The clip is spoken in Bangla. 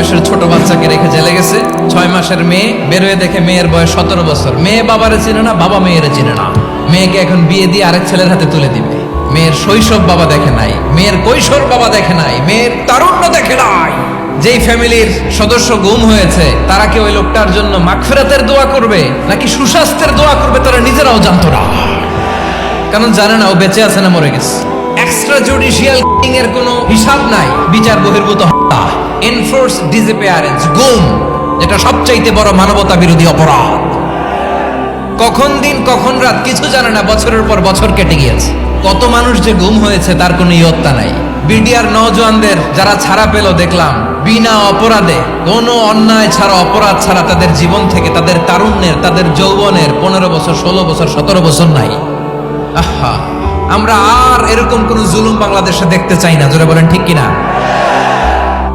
বয়সের ছোট বাচ্চাকে রেখে জেলে গেছে। ছয় মাসের মেয়ে বেরোয় দেখে মেয়ের বয়স সতেরো বছর। মেয়ে বাবারে চিনে না, বাবা মেয়েরে চিনে না। মেয়েকে এখন বিয়ে দিয়ে আরেক ছেলের হাতে তুলে দিবে। মেয়ের শৈশব বাবা দেখে নাই, মেয়ের কৈশোর বাবা দেখে নাই, মেয়ের তারুণ্য দেখে নাই। যেই ফ্যামিলির সদস্য গুম হয়েছে, তারা কি ওই লোকটার জন্য মাগফিরাতের দোয়া করবে, নাকি সুস্বাস্থ্যের দোয়া করবে, তারা নিজেরাও জানতো না? কারণ জানে না, ও বেঁচে আছে না মরে গেছে। এক্সট্রা জুডিশিয়াল এর কোনো হিসাব নাই, বিচার বহির্ভূত হত্যা এনফোর্স ডিসঅ্যাপিয়ারেন্স গুম, যেটা সবচাইতে বড় মানবতা বিরোধী অপরাধ। কখন দিন, কখন রাত, কিছু জানে না, বছরের পর বছর কেটে গিয়েছে। কত মানুষ যে গুম হয়েছে, তার কোনো ইয়ত্তা নাই। বিডিআর নজওয়ানদের যারা ছাড়া পেল, দেখলাম, বিনা অপরাধে, কোনো অন্যায় ছাড়া, অপরাধ ছাড়া তাদের জীবন থেকে তাদের তারুণ্যের, তাদের যৌবনের পনেরো বছর, ষোলো বছর, সতেরো বছর নাই। আহা, আমরা আর এরকম কোন জুলুম বাংলাদেশে দেখতে চাই না, জোরে বলেন ঠিক কিনা?